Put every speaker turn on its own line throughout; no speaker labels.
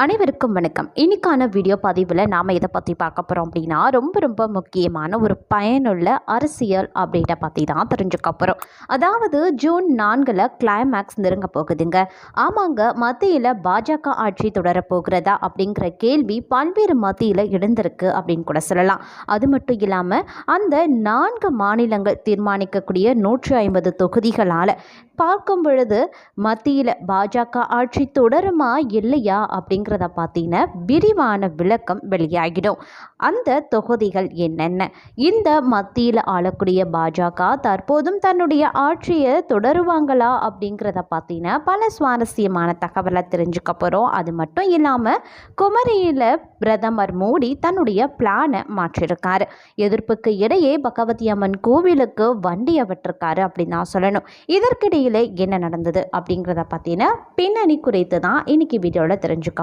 அனைவருக்கும் வணக்கம். இன்னைக்கான வீடியோ பதிவில் நாம் இதை பற்றி பார்க்க போகிறோம் அப்படின்னா ரொம்ப ரொம்ப முக்கியமான ஒரு பயனுள்ள அரசியல் அப்டேட்டை பற்றி தான் தெரிஞ்சுக்க போகிறோம் அதாவது ஜூன் நான்கில் கிளைமேக்ஸ் நெருங்க போகுதுங்க. ஆமாங்க மத்தியில் பாஜக ஆட்சி தொடரப் போகிறதா அப்படிங்கிற கேள்வி பல்வேறு மத்தியில் எழுந்திருக்கு அப்படின்னு கூட சொல்லலாம். அது மட்டும் இல்லாமல் அந்த நான்கு மாநிலங்கள் தீர்மானிக்கக்கூடிய நூற்றி ஐம்பது தொகுதிகளால் பார்க்கும் பொழுது மத்தியில் பாஜக ஆட்சி தொடருமா இல்லையா அப்படிங்கிறத பார்த்தீங்கன்னா விரிவான விளக்கம் வெளியாகிடும். அந்த தொகுதிகள் என்னென்ன? இந்த மத்தியில் ஆளக்கூடிய பாஜக தற்போதும் தன்னுடைய ஆட்சியை தொடருவாங்களா அப்படிங்கிறத பார்த்தீங்கன்னா பல சுவாரஸ்யமான தகவலை தெரிஞ்சுக்க போகிறோம் அது மட்டும் இல்லாமல் குமரியில் பிரதமர் மோடி தன்னுடைய பிளானை மாற்றிருக்காரு. எதிர்ப்புக்கு இடையே பகவதி அம்மன் கோவிலுக்கு வண்டியை விட்டுருக்காரு அப்படின்னு தான் சொல்லணும். இதற்கிடையில் என்ன நடந்தது அப்படிங்கிறத பார்த்தீங்கன்னா பின்னணி குறித்து தான் இன்னைக்கு வீடியோவில் தெரிஞ்சுக்க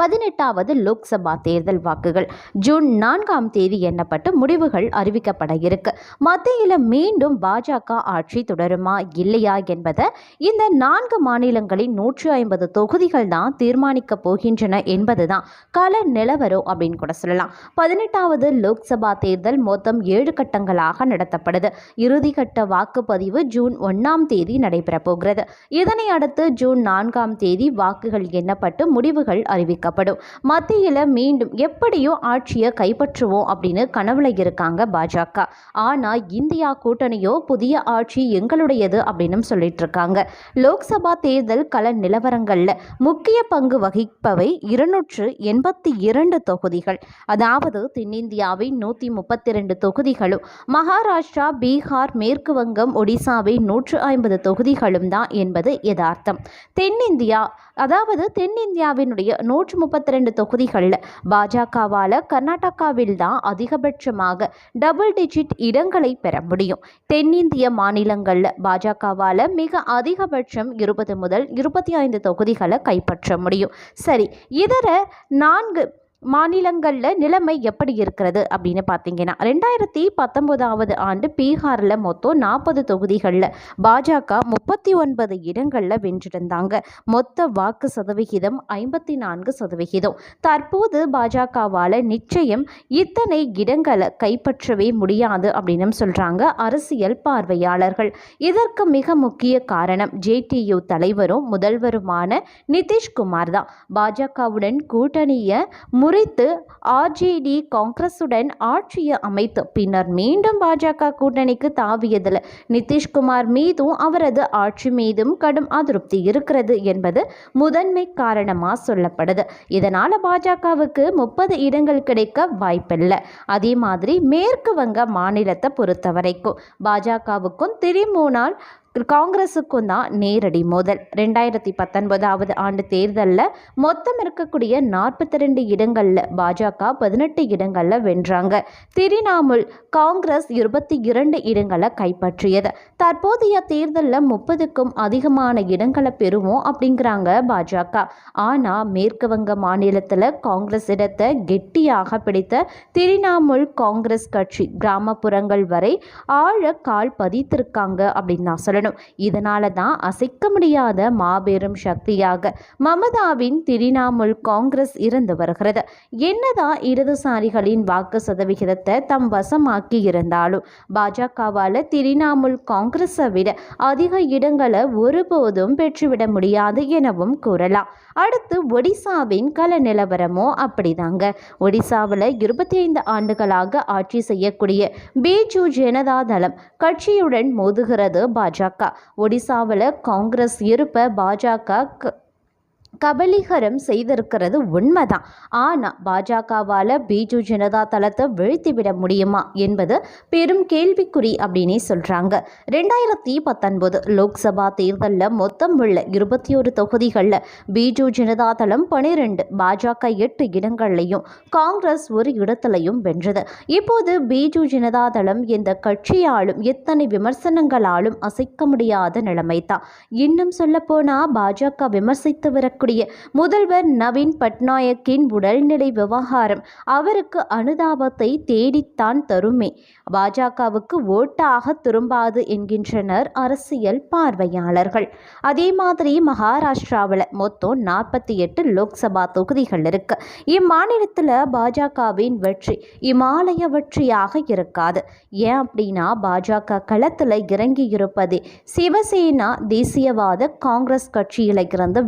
பதினெட்டாவது லோக்சபா தேர்தல் வாக்குகள். ஜூன் நான்காம் தேதி எண்ணப்பட்டு முடிவுகள் அறிவிக்கப்பட இருக்கு. மத்தியில் மீண்டும் பாஜக ஆட்சி தொடருமா இல்லையா என்பதை இந்த நான்கு மாநிலங்களின் நூற்றி ஐம்பது தொகுதிகள் தான் தீர்மானிக்க போகின்றன என்பதுதான். கால நிலவரம் அப்படின்னு கூட சொல்லலாம். பதினெட்டாவது லோக்சபா தேர்தல் மொத்தம் ஏழு கட்டங்களாக நடத்தப்படுது. இறுதிக்கட்ட வாக்குப்பதிவு ஜூன் ஒன்றாம் தேதி நடைபெறப் போகிறது. இதனை அடுத்து ஜூன் நான்காம் தேதி வாக்குகள் எண்ணப்பட்டு முடிவுகள் அறிவிக்கப்படும் மத்தியில் மீண்டும் எப்படியோ ஆட்சியை கைப்பற்றுவோம் அப்படின்னு கனவுல இருக்காங்க பாஜக. ஆனால் இந்தியா கூட்டணியோ புதிய ஆட்சி எங்களுடையது அப்படின்னு சொல்லிட்டு இருக்காங்க. லோக்சபா தேர்தல் கள நிலவரங்களில் முக்கிய பங்கு வகிப்பவை இருநூற்று எண்பத்தி இரண்டு தொகுதிகள். அதாவது தென்னிந்தியாவின் நூற்றி முப்பத்தி ரெண்டு தொகுதிகளும் மகாராஷ்டிரா பீகார் மேற்கு வங்கம் ஒடிசாவை நூற்று ஐம்பது தொகுதிகளும் தான் என்பது யதார்த்தம். தென்னிந்தியா அதாவது தென்னிந்தியாவினுடைய நூற்று முப்பத்தி ரெண்டு தொகுதிகளில் பாஜகவால் கர்நாடகாவில் தான் அதிகபட்சமாக டபுள் டிஜிட் இடங்களை பெற முடியும். தென்னிந்திய மாநிலங்களில் பாஜகவால் மிக அதிகபட்சம் இருபது முதல் இருபத்தி ஐந்து தொகுதிகளை கைப்பற்ற முடியும். சரி இதர நான்கு மாநிலங்களில் நிலைமை எப்படி இருக்கிறது அப்படின்னு பார்த்தீங்கன்னா ரெண்டாயிரத்தி பத்தொம்போதாவது ஆண்டு பீகாரில் மொத்தம் நாற்பது தொகுதிகளில் பாஜக முப்பத்தி ஒன்பது இடங்களில் வென்றிருந்தாங்க. மொத்த வாக்கு சதவிகிதம் ஐம்பத்தி நான்கு சதவிகிதம். தற்போது பாஜகவால் நிச்சயம் இத்தனை இடங்களை கைப்பற்றவே முடியாது அப்படின்னு சொல்கிறாங்க அரசியல் பார்வையாளர்கள். இதற்கு மிக முக்கிய காரணம் ஜேடியு தலைவரும் முதல்வருமான நிதிஷ்குமார் தான். பாஜகவுடன் கூட்டணியை முறித்து ஆர்ஜேடி காங்கிரசுடன் ஆட்சியை அமைத்து பின்னர் மீண்டும் பாஜக கூட்டணிக்கு தாவியதில் நிதிஷ்குமார் மீதும் அவரது ஆட்சி மீதும் கடும் அதிருப்தி இருக்கிறது என்பது முதன்மை காரணமாக சொல்லப்படுது. இதனால் பாஜகவுக்கு முப்பது இடங்கள் கிடைக்க வாய்ப்பில்லை. அதே மாதிரி மேற்கு வங்க மாநிலத்தை பொறுத்த வரைக்கும் பாஜகவுக்கும் திரிமூனால் காங்கிரஸுக்கும் தான் நேரடி மோதல். ரெண்டாயிரத்தி பத்தொன்பதாவது ஆண்டு தேர்தலில் மொத்தம் இருக்கக்கூடிய நாற்பத்தி ரெண்டு இடங்களில் பாஜக பதினெட்டு இடங்களில் வென்றாங்க. திரிணாமுல் காங்கிரஸ் இருபத்தி இரண்டு இடங்களை கைப்பற்றியது. தற்போதைய தேர்தலில் முப்பதுக்கும் அதிகமான இடங்களை பெறுவோம் அப்படிங்கிறாங்க பாஜக. ஆனால் மேற்கு வங்க மாநிலத்தில் காங்கிரஸ் இடத்தை கெட்டியாக பிடித்த திரிணாமுல் காங்கிரஸ் கட்சி கிராமப்புறங்கள் வரை ஆழ கால் பதித்திருக்காங்க அப்படின்னு நான் சொல்லணும். இதனால தான் அசைக்க முடியாத மாபெரும் சக்தியாக மமதாவின் திரிணாமுல் காங்கிரஸ் இருந்து வருகிறது. என்னதான் இடதுசாரிகளின் வாக்கு சதவிகிதத்தை தம் வசமாக்கி இருந்தாலும் பாஜகவால் திரிணாமுல் காங்கிரஸை விட அதிக இடங்களை ஒருபோதும் பெற்றுவிட முடியாது எனவும் கூறலாம். அடுத்து ஒடிசாவின் கல நிலவரமோ அப்படிதாங்க. ஒடிசாவில் இருபத்தி ஐந்து ஆண்டுகளாக ஆட்சி செய்யக்கூடிய பிஜு ஜனதா தளம் கட்சியுடன் மோதுகிறது பாஜக. ஒடிசாவில் காங்கிரஸ் இருப்ப பாஜக க- கபலீகரம் செய்திருக்கிறது உண்மைதான். ஆனால் பாஜகவால் பிஜு ஜனதா தளத்தை வீழ்த்திவிட முடியுமா என்பது பெரும் கேள்விக்குறி அப்படின்னே சொல்கிறாங்க ரெண்டாயிரத்தி பத்தொன்பது லோக்சபா தேர்தலில் மொத்தம் உள்ள இருபத்தி ஒரு தொகுதிகளில் பிஜு ஜனதா தளம் பனிரெண்டு பாஜக எட்டு இடங்கள்லையும் காங்கிரஸ் ஒரு இடத்துலையும் வென்றது. இப்போது பிஜு ஜனதா தளம் இந்த கட்சியாலும் எத்தனை விமர்சனங்களாலும் அசைக்க முடியாத நிலைமை தான் இன்னும் சொல்லப்போனால் பாஜக விமர்சித்து வர வரக்கூடிய முதல்வர் நவீன் பட்நாயக்கின் உடல்நிலை விவகாரம் அவருக்கு அனுதாபத்தை தேடித்தான் தருமே. பாஜகவுக்கு ஓட்டாக திரும்பாது என்கின்றனர் அரசியல் பார்வையாளர்கள். அதே மாதிரி மகாராஷ்டிராவில் மொத்தம் நாற்பத்தி எட்டு லோக்சபா தொகுதிகள் இருக்கு. இம்மாநிலத்தில் பாஜகவின் வெற்றி இமாலய வெற்றியாக இருக்காது. ஏன் அப்படின்னா பாஜக களத்தில் இறங்கி இருப்பது சிவசேனா தேசியவாத காங்கிரஸ் கட்சியில் இருந்து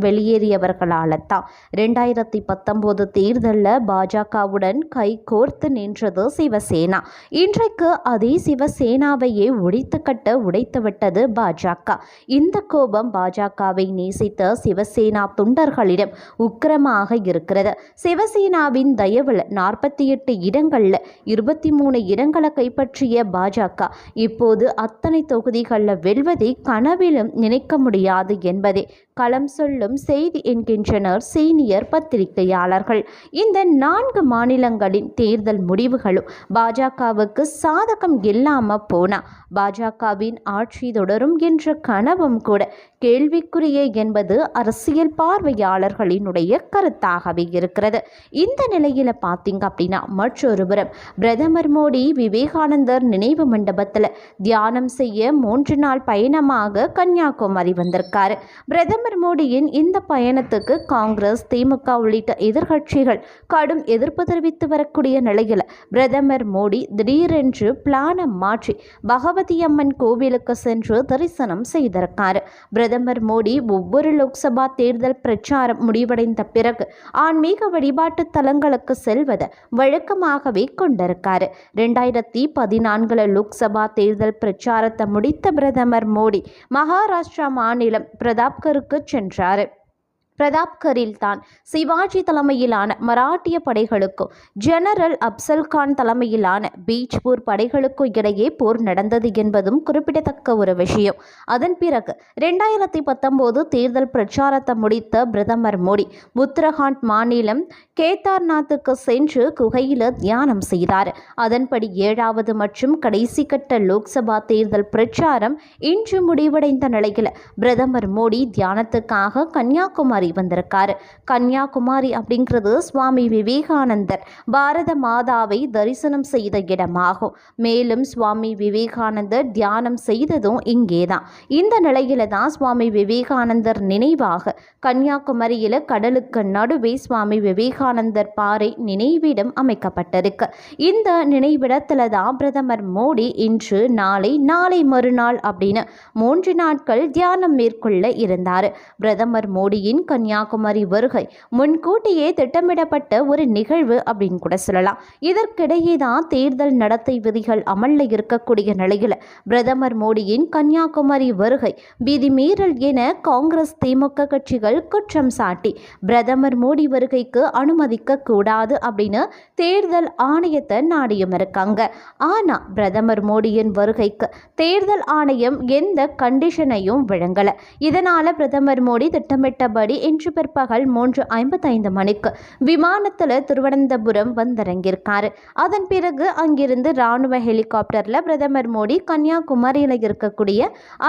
வெளியேறியவர்களால தான் ரெண்டாயிரத்தி பத்தொம்போது தேர்தலில் பாஜகவுடன் கை கோர்த்து நின்றது சிவசேனா. இன்றைக்கு அதே சிவசேனாவையே உடைத்து கட்ட உடைத்துவிட்டது பாஜக. இந்த கோபம் பாஜகவை நேசித்த சிவசேனா தொண்டர்களிடம் உக்கிரமாக இருக்கிறது. சிவசேனாவின் தயவில் நாற்பத்தி எட்டு இடங்களில் இருபத்தி மூணு இடங்களை கைப்பற்றிய பாஜக இப்போது அத்தனை தொகுதிகளில் வெல்வதை கனவிலும் நினைக்க முடியாது என்பதே களம் சொல்லும் செய்தி என்கின்றனர் சீனியர் பத்திரிகையாளர்கள். இந்த நான்கு மாநிலங்களின் தேர்தல் முடிவுகளும் பாஜகவுக்கு சாதகம் இல்லாம போனா பாஜகவின் ஆட்சி தொடரும் என்ற கனவும் கூட கேள்விக்குரிய என்பது அரசியல் பார்வையாளர்களினுடைய கருத்தாகவே இருக்கிறது. இந்த நிலையில பார்த்தீங்க அப்படின்னா மற்றொருபுறம் பிரதமர் மோடி விவேகானந்தர் நினைவு மண்டபத்தில் தியானம் செய்ய மூன்று நாள் பயணமாக கன்னியாகுமரி வந்திருக்காரு. பிரதமர் மோடியின் இந்த பயணத்துக்கு காங்கிரஸ் திமுக உள்ளிட்ட எதிர்கட்சிகள் கடும் எதிர்ப்பு தெரிவித்து வரக்கூடிய நிலையில் பிரதமர் மோடி திடீரென்று பிளானை மாற்றி பகவதி அம்மன் கோவிலுக்கு சென்று தரிசனம் செய்திருக்காரு. பிரதமர் மோடி ஒவ்வொரு லோக்சபா தேர்தல் பிரச்சாரம் முடிவடைந்த பிறகு ஆன்மீக வழிபாட்டு தலங்களுக்கு செல்வதை வழக்கமாகவே கொண்டிருக்காரு. ரெண்டாயிரத்தி பதினான்குல லோக்சபா தேர்தல் பிரச்சாரத்தை முடித்த பிரதமர் மோடி மகாராஷ்டிரா மாநிலம் பிரதாப்கருக்கு சென்றார். பிரதாப்கரில் தான். சிவாஜி தலைமையிலான மராட்டிய படைகளுக்கும் ஜெனரல் அப்சல்கான் தலைமையிலான பீச்பூர் படைகளுக்கும் இடையே போர் நடந்தது என்பதும் குறிப்பிடத்தக்க ஒரு விஷயம். அதன் பிறகு ரெண்டாயிரத்தி பத்தொம்போது தேர்தல் பிரச்சாரத்தை முடித்த பிரதமர் மோடி உத்தரகாண்ட் மாநிலம் கேதார்நாத்துக்கு சென்று குகையில் தியானம் செய்தார். அதன்படி ஏழாவது மற்றும் கடைசி கட்ட லோக்சபா தேர்தல் பிரச்சாரம் இன்று முடிவடைந்த நிலையில் பிரதமர் மோடி தியானத்துக்காக கன்னியாகுமரி வந்திருக்காரு. கன்னியாகுமரி அப்படிங்கிறது சுவாமி விவேகானந்தர் பாரத மாதாவை தரிசனம் செய்த இடமாகும். மேலும் சுவாமி விவேகானந்தர் தியானம் செய்ததும் இங்கே தான் இந்த நிலையில தான் சுவாமி விவேகானந்தர் நினைவாக கன்னியாகுமரியில் கடலுக்கு நடுவே சுவாமி விவேகானந்தர் பாறை நினைவிடம் அமைக்கப்பட்டிருக்கு. இந்த நினைவிடத்துல தான் பிரதமர் மோடி இன்று நாளை நாளை மறுநாள் அப்படின்னு மூன்று நாட்கள் தியானம் மேற்கொள்ள இருந்தார். பிரதமர் மோடியின் கன்னியாகுமரி வருகை. முன்கூட்டியே திட்டமிடப்பட்ட ஒரு நிகழ்வு அப்படின்னு கூட சொல்லலாம். இதற்கிடையே தான் தேர்தல் நடத்தை விதிகள் அமல்ல இருக்கக்கூடிய நிலையில் பிரதமர் மோடியின் கன்னியாகுமரி வருகை விதிமீறல் என காங்கிரஸ் திமுக கட்சிகள் குற்றம் சாட்டி பிரதமர் மோடி வருகைக்கு அனுமதிக்க கூடாது அப்படின்னு தேர்தல் ஆணையத்தை நாடியும் இருக்காங்க. ஆனா பிரதமர் மோடியின் வருகைக்கு தேர்தல் ஆணையம் எந்த கண்டிஷனையும் வழங்கலை இதனால பிரதமர் மோடி திட்டமிட்டபடி இன்று பிற்பகல் மூன்று ஐம்பத்தைந்து மணிக்கு விமானத்தில் திருவனந்தபுரம் வந்திறங்கியிருக்காரு. அதன் பிறகு அங்கிருந்து ராணுவ ஹெலிகாப்டரில் பிரதமர் மோடி கன்னியாகுமரியில் இருக்கக்கூடிய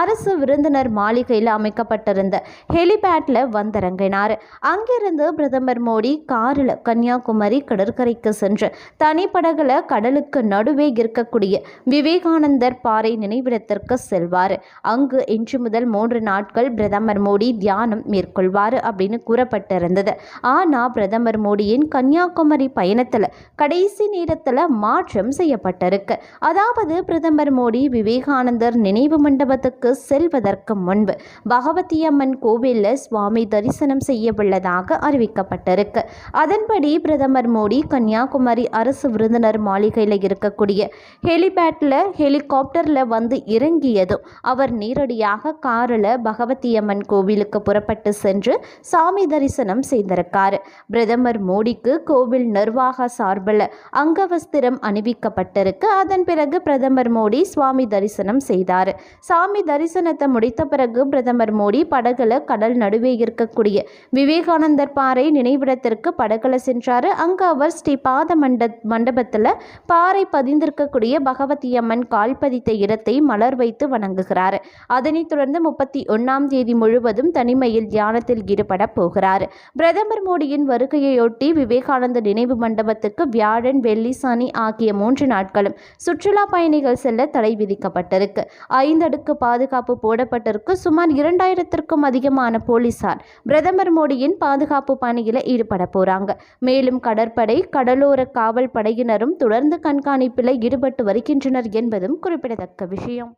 அரசு விருந்தினர் மாளிகையில் அமைக்கப்பட்டிருந்த ஹெலிபேட்டில் வந்திறங்கினார். அங்கிருந்து பிரதமர் மோடி காரில் கன்னியாகுமரி கடற்கரைக்கு சென்று தனிப்படகுல கடலுக்கு நடுவே இருக்கக்கூடிய விவேகானந்தர் பாறை நினைவிடத்திற்கு செல்வார். அங்கு இன்று முதல் மூன்று நாட்கள் பிரதமர் மோடி தியானம் மேற்கொள்வார். அப்படின்னு கூறப்பட்டிருந்தது. ஆனால் பிரதமர் மோடியின் கன்னியாகுமரி பயணத்தில் கடைசி நேரத்தில் மாற்றம் செய்யப்பட்டிருக்கு. அதாவது பிரதமர் மோடி விவேகானந்தர் நினைவு மண்டபத்துக்கு செல்வதற்கு முன்பு பகவதி அம்மன் கோவிலில் சுவாமி தரிசனம் செய்யவுள்ளதாக அறிவிக்கப்பட்டிருக்கு. அதன்படி பிரதமர் மோடி கன்னியாகுமரி அரசு விருந்தினர் மாளிகையில் இருக்கக்கூடிய ஹெலிபேட்டில் ஹெலிகாப்டரில் வந்து இறங்கியதும் அவர் நேரடியாக காரில் பகவதி அம்மன் கோவிலுக்கு புறப்பட்டு சென்று சாமி தரிசனம் செய்திருக்காரு. பிரதமர் மோடிக்கு கோவில் நிர்வாக சார்பில் அங்கவஸ்திரம் அணிவிக்கப்பட்டிருக்கு. அதன் பிறகு பிரதமர் மோடி சுவாமி தரிசனம் செய்தார். சாமி தரிசனத்தை முடித்த பிறகு பிரதமர் மோடி படகுல கடல் நடுவே இருக்கக்கூடிய விவேகானந்தர் பாறை நினைவிடத்திற்கு படகுல சென்றார். அங்கு அவர் ஸ்ரீ பாத மண்ட மண்டபத்தில் பாறை பதிந்திருக்கக்கூடிய பகவதி அம்மன் கால் பதித்த இடத்தை மலர் வைத்து வணங்குகிறார். அதனைத் தொடர்ந்து முப்பத்தி ஒன்றாம் தேதி முழுவதும் தனிமையில் தியானத்தில் இரு ஈடுபட போகிறார் பிரதமர் மோடியின் வருகையொட்டி விவேகானந்த நினைவு மண்டபத்துக்கு வியாழன் வெள்ளி சனி ஆகிய மூன்று நாட்களும் சுற்றுலா பயணிகள் செல்ல தடை விதிக்கப்பட்டிருக்கு. ஐந்தடுக்கு பாதுகாப்பு போடப்பட்டிருக்கு. சுமார் இரண்டாயிரத்திற்கும் அதிகமான போலீசார் பிரதமர் மோடியின் பாதுகாப்பு பணியில் ஈடுபட போறாங்க. மேலும் கடற்படை கடலோர காவல் படையினரும் தொடர்ந்து கண்காணிப்பில் ஈடுபட்டு வருகின்றனர் என்பதும் குறிப்பிடத்தக்க விஷயம்.